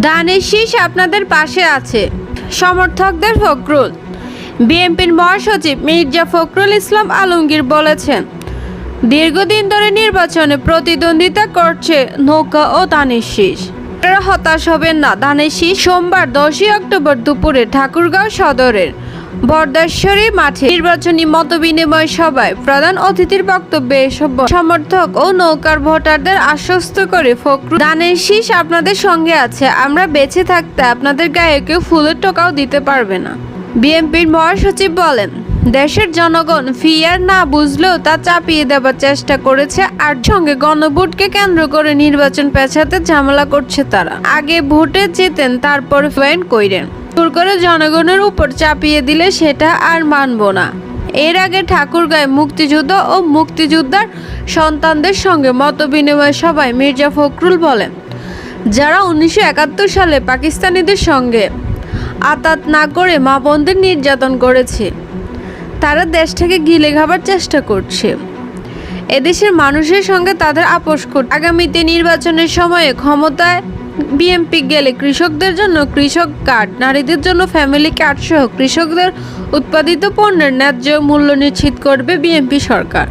দানের শীষ আপনাদের পাশে আছে। সমর্থকদের ফখরুল। বিএনপির মহাসচিব মির্জা ফখরুল ইসলাম আলমগীর বলেছেন, দীর্ঘদিন ধরে নির্বাচনে প্রতিদ্বন্দ্বিতা করছে নৌকা ও দানের শীষ। হতাশ হবেন না দানের শীষ সোমবার দশই অক্টোবর দুপুরে ঠাকুরগাঁও সদরের বরদাশ্বরী মাঠে নির্বাচনী মতবিনিময় সভায় প্রধান অতিথির বক্তব্যে এসব সমর্থক ও নৌকার ভোটারদের আশ্বস্ত করে ফখরুল। দানের শীষ আপনাদের সঙ্গে আছে। আমরা বেঁচে থাকতে আপনাদের গায়ে কেউ ফুলের টোকাও দিতে পারবে না। বিএনপির মহাসচিব বলেন দেশের জনগণ ফিয়ার না বুঝলেও তা চাপিয়ে দেবার চেষ্টা করেছে, আর সঙ্গে গণভোটকে কেন্দ্র করে নির্বাচন পেছাতে ঝামেলা করছে তারা। আগে ভোটে যেতেন তারপর ফেন কইরেন। জোর করে জনগণের উপর চাপিয়ে দিলে সেটা আর মানব না। এর আগে ঠাকুরগাঁয় মুক্তিযুদ্ধ ও মুক্তিযোদ্ধার সন্তানদের সঙ্গে মতবিনিময় সভায় মির্জা ফখরুল বলেন, যারা উনিশশো একাত্তর সালে পাকিস্তানিদের সঙ্গে আতাত না করে মা বোনদের নির্যাতন করেছে তারা দেশটাকে গিলে খাবার চেষ্টা করছে। এদেশের মানুষের সঙ্গে তাদের আপোষ করছে আগামীতে নির্বাচনের সময়ে ক্ষমতায় বিএমপি গেলে কৃষকদের জন্য কৃষক কার্ড, নারীদের জন্য ফ্যামিলি কার্ড সহ কৃষকদের উৎপাদিত পণ্যের ন্যায্য মূল্য নিশ্চিত করবে বিএনপি সরকার।